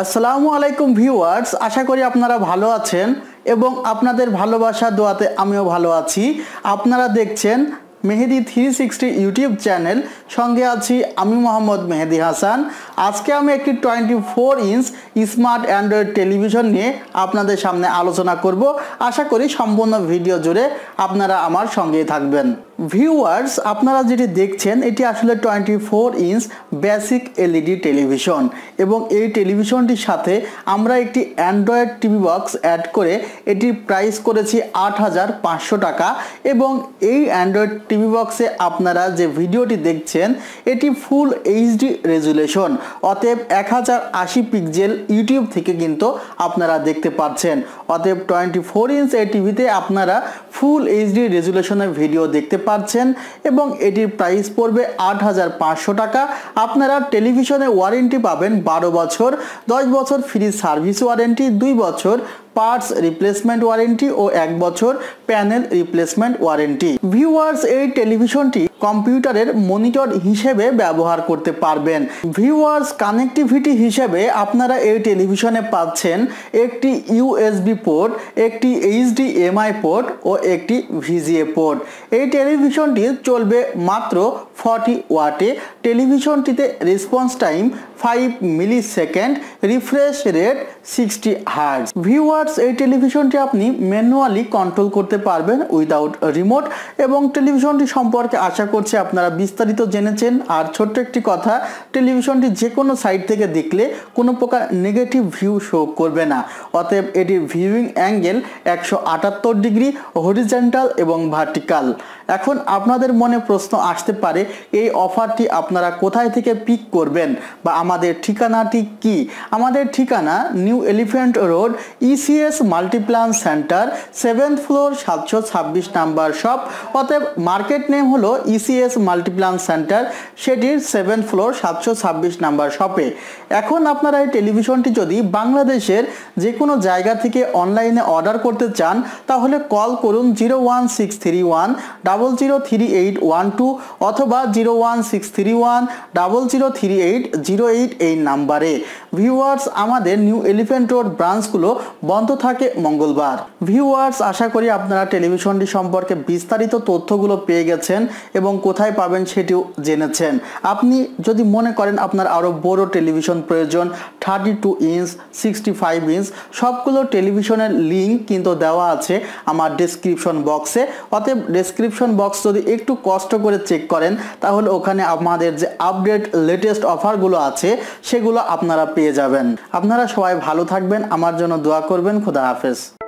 আসসালামু আলাইকুম ভিউয়ার্স, আশা করি আপনারা ভালো আছেন এবং আপনাদের ভালোবাসা দোয়াতে আমিও ভালো আছি। আপনারা দেখছেন Mehedi three sixty YouTube channel, সঙ্গে আছি আমি মোহাম্মদ মেহেদি হাসান। আজকে আমি একটি twenty four inch smart Android television নিয়ে আপনাদের সামনে আলোচনা করব। আশা করি সম্পূর্ণ ভিডিও জুড়ে আপনারা আমার সঙ্গেই থাকবেন। ভিউয়ার্স আপনারা যেটি দেখছেন, এটি আসলে twenty four inch basic LED television এবং এই টেলিভিশনটির সাথে আমরা একটি অ্যান্ড্রয়েড টিভি বক্স অ্যাড করে এটির প্রাইস করেছি আট হাজার পাঁচশো টাকা এবং এই অ্যান্ড্রয়েড টিভি বক্সে আপনারা যে ভিডিওটি দেখছেন, এটি ফুল এইচডি রেজুলেশন অতএব এক হাজার আশি পিক্সেল ইউটিউব থেকে কিন্তু আপনারা দেখতে পাচ্ছেন। অতএব টোয়েন্টি ফোর ইঞ্চ এই টিভিতে আপনারা ফুল এইচডি রেজুলেশনের ভিডিও দেখতে পাচ্ছেন। এবং এটির প্রাইস পড়বে আট হাজার পাঁচশো টাকা। আপনারা টেলিভিশনে ওয়ারেন্টি পাবেন বারো বছর, দশ বছর ফ্রি সার্ভিস ওয়ারেন্টি দুই বছর পার্টস রিপ্লেসমেন্ট ওয়ারেন্টি ও এক বছর প্যানেল রিপ্লেসমেন্ট ওয়ারেন্টি ভিউয়ার্স এই টেলিভিশনটি কম্পিউটারের মনিটর হিসেবে ব্যবহার করতে পারবেন। ভিউয়ার্স কানেক্টিভিটি হিসেবে আপনারা এই টেলিভিশনে পাচ্ছেন একটি ইউএসবি পোর্ট একটি এইচডিএমআই পোর্ট ও একটি ভিজিএ পোর্ট এই টেলিভিশনটি চলবে মাত্র ফর্টি ওয়াটে টেলিভিশনটিতে response time five millisecond refresh rate sixty hertz viewers, এই টেলিভিশনটি আপনি ম্যানুয়ালি কন্ট্রোল করতে পারবেন উইদাউট রিমোট এবং টেলিভিশনটি সম্পর্কে আশা করছি আপনারা বিস্তারিত জেনেছেন। আর ছোট্ট একটি কথা, টেলিভিশনটি যে কোনো সাইড থেকে দেখলে কোনো প্রকার নেগেটিভ ভিউ শো করবে না। অতএব এটির ভিউইং অ্যাঙ্গেল একশো আটাত্তর ডিগ্রি, হরিজেন্টাল এবং ভার্টিক্যাল। এখন আপনাদের মনে প্রশ্ন আসতে পারে এই অফারটি আপনারা কোথায় থেকে পিক করবেন বা আমাদের ঠিকানাটি কি? আমাদের ঠিকানা new elephant road ECS multiplan centre, seventh floor, সাতশো ছাব্বিশ নাম্বার শপ। অতএব মার্কেট নেম হলো ইসিএস মাল্টিপ্লান সেন্টার, সেটির সেভেন্থ ফ্লোর, সাতশো ছাব্বিশ নাম্বার শপে। এখন আপনারা এই টেলিভিশনটি যদি বাংলাদেশের যে কোনো জায়গা থেকে অনলাইনে অর্ডার করতে চান, তাহলে কল করুন zero one six three one, double zero three eight one two, অথবা zero one six three one double zero three eight zero eight এই নাম্বারে। ভিউয়ার্স আমাদের নিউ এলিফ্যান্ট রোড ব্রাঞ্চগুলো বন্ধ থাকে মঙ্গলবার। ভিউয়ার্স আশা করি আপনারা টেলিভিশনটি সম্পর্কে বিস্তারিত তথ্যগুলো পেয়ে গেছেন এবং কোথায় পাবেন সেটিও জেনেছেন। আপনি যদি মনে করেন আপনার আরও বড় টেলিভিশন প্রয়োজন thirty two inch sixty five inch সবগুলো টেলিভিশনের লিঙ্ক কিন্তু দেওয়া আছে আমার ডেসক্রিপশন বক্সে অতএব ডেসক্রিপশন বক্স যদি একটু কষ্ট করে চেক করেন তাহলে ওখানে আমাদের যে আপডেট লেটেস্ট অফারগুলো আছে, সেগুলো আপনারা পেয়ে যাবেন। আপনারা সবাই ভালো থাকবেন, আমার জন্য দোয়া করবেন, খুদা হাফেজ।